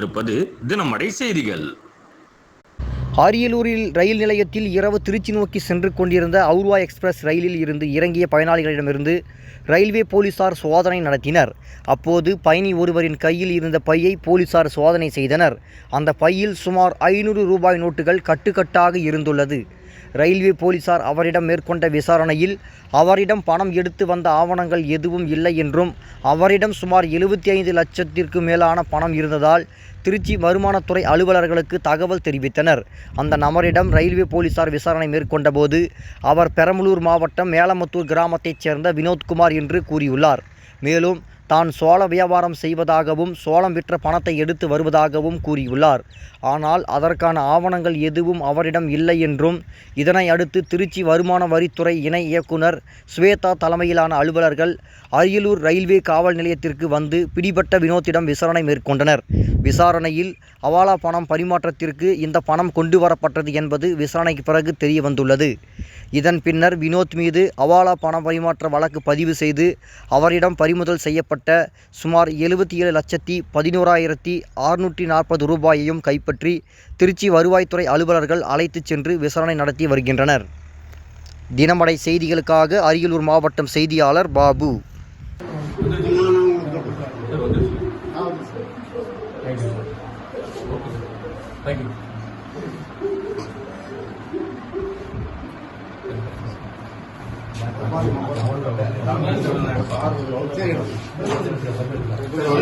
கொண்டிருப்பது தினமடை செய்திகள். அரியலூரில் ரயில் நிலையத்தில் இரவு திருச்சி நோக்கி சென்று கொண்டிருந்த அவுர்வா எக்ஸ்பிரஸ் ரயிலில் இருந்து இறங்கிய பயனாளிகளிடமிருந்து ரயில்வே போலீசார் சோதனை நடத்தினர். அப்போது பயணி ஒருவரின் கையில் இருந்த பையை போலீசார் சோதனை செய்தனர். அந்த பையில் சுமார் ஐநூறு ரூபாய் நோட்டுகள் கட்டுக்கட்டாக இருந்துள்ளது. ரயில்வே போலீசார் அவரிடம் மேற்கொண்ட விசாரணையில் அவரிடம் பணம் எடுத்து வந்த ஆவணங்கள் எதுவும் இல்லை என்றும் அவரிடம் சுமார் எழுபத்தி ஐந்து லட்சத்திற்கு மேலான பணம் இருந்ததால் திருச்சி வருமானத்துறை அலுவலர்களுக்கு தகவல் தெரிவித்தனர். அந்த நபரிடம் ரயில்வே போலீசார் விசாரணை மேற்கொண்டபோது அவர் பெரம்பலூர் மாவட்டம் மேலமத்தூர் கிராமத்தைச் சேர்ந்த வினோத்குமார் என்று கூறியுள்ளார். மேலும் தான் சோள வியாபாரம் செய்வதாகவும் சோளம் விற்ற பணத்தை எடுத்து வருவதாகவும் கூறியுள்ளார். ஆனால் அதற்கான ஆவணங்கள் எதுவும் அவரிடம் இல்லை என்றும் இதனை அடுத்து திருச்சி வருமான வரித்துறை இணை இயக்குனர் ஸ்வேதா தலைமையிலான அலுவலர்கள் அரியலூர் ரயில்வே காவல் நிலையத்திற்கு வந்து பிடிபட்ட வினோத்திடம் விசாரணை மேற்கொண்டனர். விசாரணையில் அவாலா பணம் பரிமாற்றத்திற்கு இந்த பணம் கொண்டு வரப்பட்டது என்பது விசாரணைக்கு பிறகு தெரிய வந்துள்ளது இதன் பின்னர் வினோத் மீது அவாலா பண பரிமாற்ற வழக்கு பதிவு செய்து அவரிடம் பறிமுதல் செய்யப்பட்ட சுமார் எழுபத்தி ஏழு லட்சத்தி பதினோராயிரத்தி அறுநூற்றி நாற்பது ரூபாயையும் கைப்பற்றி திருச்சி வருவாய்த்துறை அலுவலர்கள் அழைத்துச் சென்று விசாரணை நடத்தி வருகின்றனர். தினமடை செய்திகளுக்காக அரியலூர் மாவட்டம் செய்தியாளர் பாபு. சரி